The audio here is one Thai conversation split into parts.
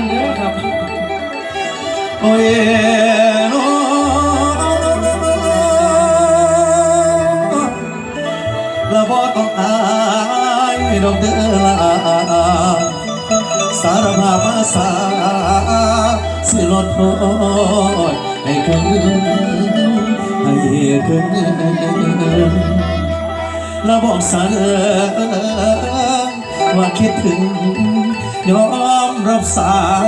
สุพรรณเด้อครับโอ้ยละบ่ต้องอายดอกเด้อละสารภาพมาสาสิลดโทษให้เกินให้เกินและบอกสารว่าคิดถึงย้อม รับสาย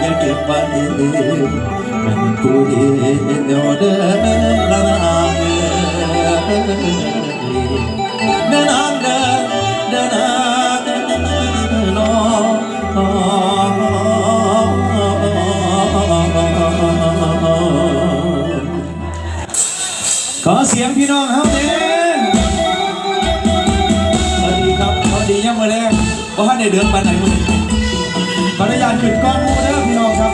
อย่าเก็บไว้เป็นกูเดียวเด้อ รงบ่ทันได้เดินไปไหนมื้อนี้ขออนุญาตขึ้นก้องหมู่เด้อพี่น้องครับ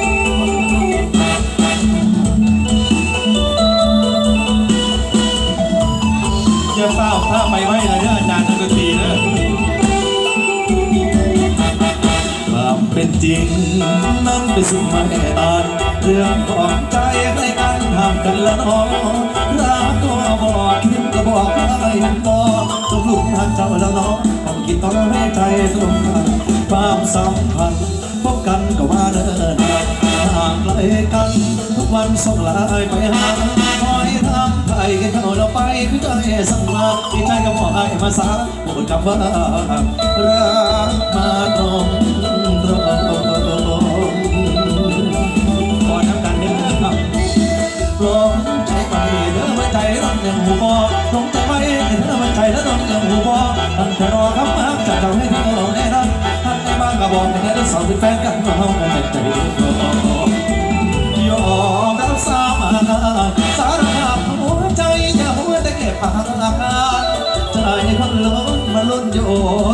เจ้าเฝ้าพระไปไว้เลยเด้ออาจารย์นักดนตรีเด้อความเป็นจริงนั้นเป็นสิ่งไม่อาจเรื่องของใจให้กันห้ามกันละน้องรักก็บอกคิดก็บอกให้บอกตกลุมหักเจ้าละน้อง กินต้องให้ใจตรงกันความสัมพันธ์พบกันก็ว่าเดินห่างไกลกัน ทุกวันส่งลายไปหาคอยทำไทยกันเราไปคือใจสั่งมาดีใจกับพ่อไอ้มาสาพูดคำว่ารักมาตรง ใจไปเด้อมาใจร้อนยังหูบอลงใจไปเด้อมาใจแล้วร้อนยังหูบอตั้งแต่รอคำมาจะทำให้เธอแน่นอนท่านไม่มากระบอกให้เธอสอนเป็นแฟนกันมาเฮาเป็นใจรอยอมรับสามาสารภาพหัวใจอย่าหัวแต่เก็บปากอาการใจคนล้นมาล้นอยู่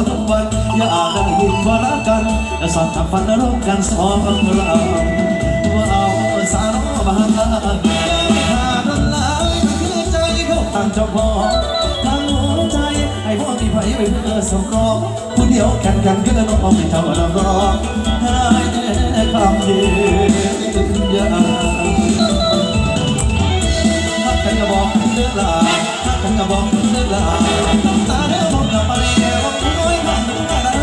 ทุกวัน อย่าได้ยินว่ารักกันและสอนทำฝันร่วมกันสองเรา เจ้าของทางหัวใจให้พ่อที่ไผ่ไปเพื่อสมรองผู้เดียวแข่งกันก็น้องไม่เท่าเรารองให้คำเดียวฮักกันกระบอกเลือดลาฮักกันกระบอกเลือดลาตาเด้อมองกับไปบอกน้อยมันกระดา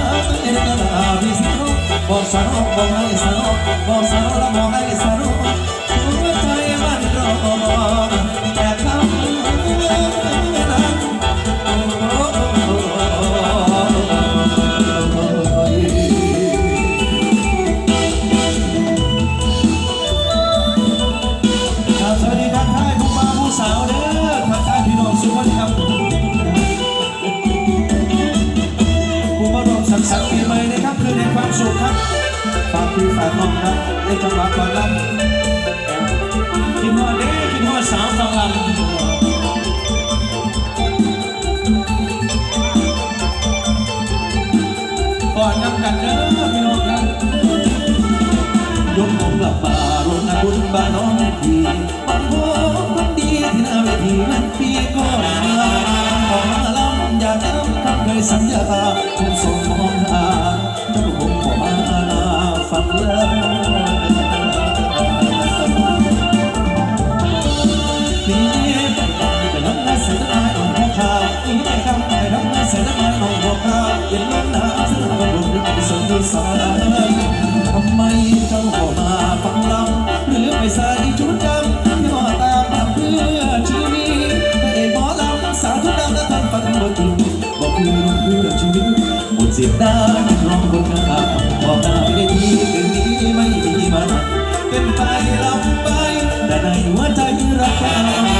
เอ็นกระดาพี่สาวบอกสาวบอกให้สาวบอกสาวแล้วบอกให้สาวหัวใจ ครับในจังหวะก่อนลำกินหัวเด้กินหัวสาวต้องลำก่อนนำกันเด้อพี่น้องครับยกของกลับมาลงนาบุญบ้านน้องทีบ้านพ่อคนดีที่หน้าเวทีนั้นพี่ก็เมื่อขอมาลำอย่าจำคำเคยสัญญาคุณสมมองหาเจ้าคงขอมาฟังเลย เย็นลมหนาวสนามบุญไปสนดูสารทำไมเจ้าบ่มาฟังลำหรือไปใส่ชุดดำย่อตามทำเพื่อชีวิตแต่เอกหมอลำสาวชุดดำและทำฟังบ่จริงบอกคือเพื่อชีวิตหมดเสียดายร้องคนกระทำบอกหน้ไม่ได้ทีคืนนี้ไม่มีมันเป็นไปลำไปแต่ในหัวใจรักกัน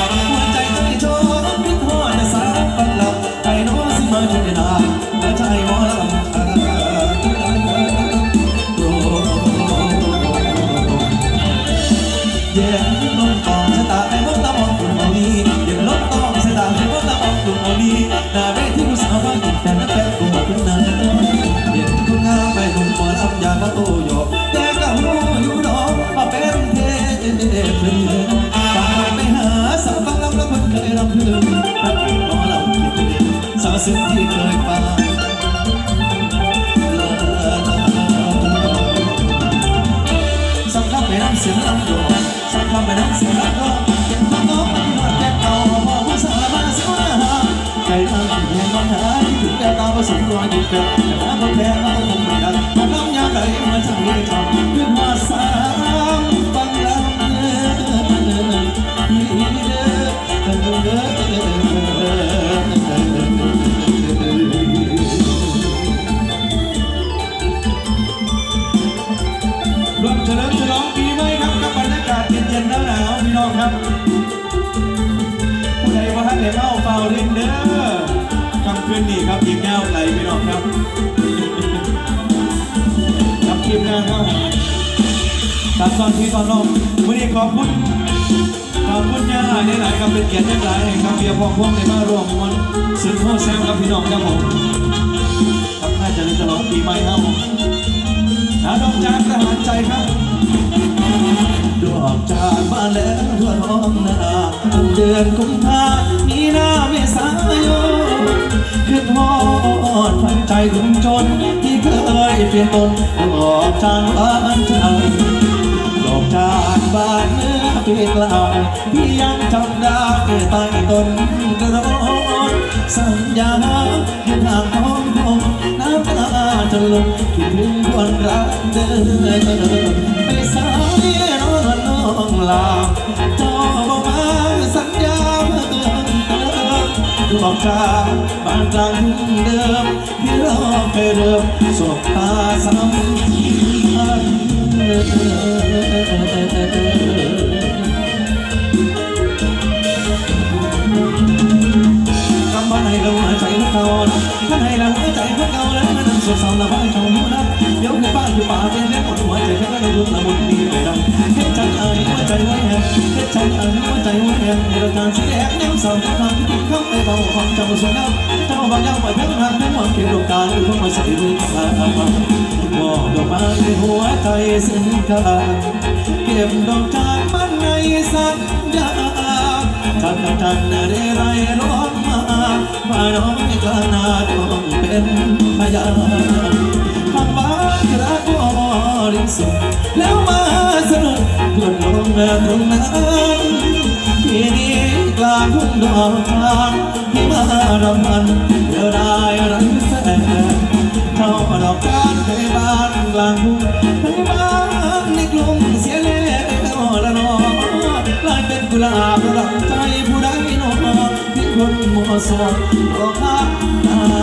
สั่งที่เคยไปสักคำเป็นเสียงลำโยสักคำไปนั้นเสียงลำโยเป็นพระโตเป็นหนวดแก้วเอาบอกว่สารมาสู้นะฮะใจทำถึงแห่งมันหายถึงแก่ตาผสมรอยหยุดเดินแต่ว่ามันแพ้เราคงไม่ได้มันน้งยาไหลมาจากเรื่องทำเพื่องมาส ครับผู้ใดว่าท่านเห็นเล่าเฝ้าเล่นเด้อกำคืนนี้ครับยิงแก้วไหลพี่น้องครับกับทีมงานครับตัดตอนที่ตอนรอบวันนี้ขอบคุณขอบคุณย่าหลายๆครับเป็นเกียรติหลายครับเบียร์พอพวงในมานรวมมันซื้อโคแซมครับพี่น้องครับผมครับน่าจะได้ฉลองปีใหม่ครับผมหาดอกจานทหารใจครับ อกจานบ้านแล้วทั่วท้องนาเดือนกุมภามีนาเมษายนขึ้นฮอดพันใจคนจน ที่เคยเปลี่ยนตนดอกจานบ้านใจดอกจานบ้านเมื่อปีกลายพี่ยังจำได้ใต้ต้นกระโดดสัญญาอยู่ทางท้องผมน้ำตาจะลงคิดถึงคนรักเดินไปสาย ลาจอบอกมาสัญญาเพิ่มเติมดวงตาบานกลางทุ่งเดิมที่รอไปเริ่มสบตาซ้ำ ไว้แหงเฮ็ดจังไอ้หัวใจไว้แหงในรายการสีแดงน้ำสาวที่ทางที่ติดเข้าไปเบาความจำสวยงามเจ้าบางยางไปเพ่งทางเพ่งหวังเก็บดวงตาหรือเพิ่งมาใส่มือตามอกดอกไม้ในหัวใจซึ่งกันเก็บดอกจากมันในสัญญาจันจันได้ไรร้อนมามาน้องกล้านาต้องเป็นพยานทางบ้านกรักบริสุทธิ์แล้ว หล่นลงตรงนั้นที่นี้กลางทุ่งดอกทางที่มารำพันเดียวได้ไรแฟนเท่าดอกจานไปบ้านกลางทุ่งไปบ้านในกรุงเสียแล้วละนอกลายเป็นกุหลาบระดับใจผู้ใดนอที่คนมัวสอนรอข้า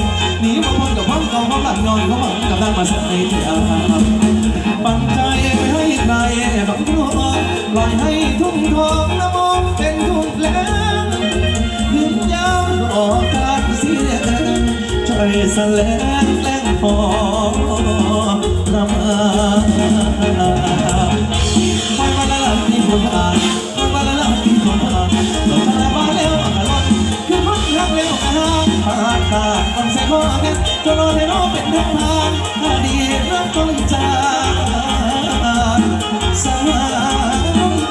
นนั้นบ่สนหนีมาพ้นกับความเก่าความหลังนอนเขาหวังกับทางมาใส่เที่ยวปังใจไปให้ใครบังคับปล่อยให้ทุ่งทองน้ำมองเป็นทุ่งแล้วยืนยาวออกการเสียงใจแสลงแกล้งพอ แค่จะรอให้น้องเป็นทางผ่านอดีตรักคนจางสวรรค์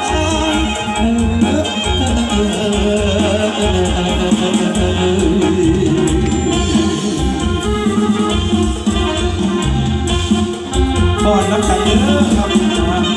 ก่อนน้ำกันเยอะครับ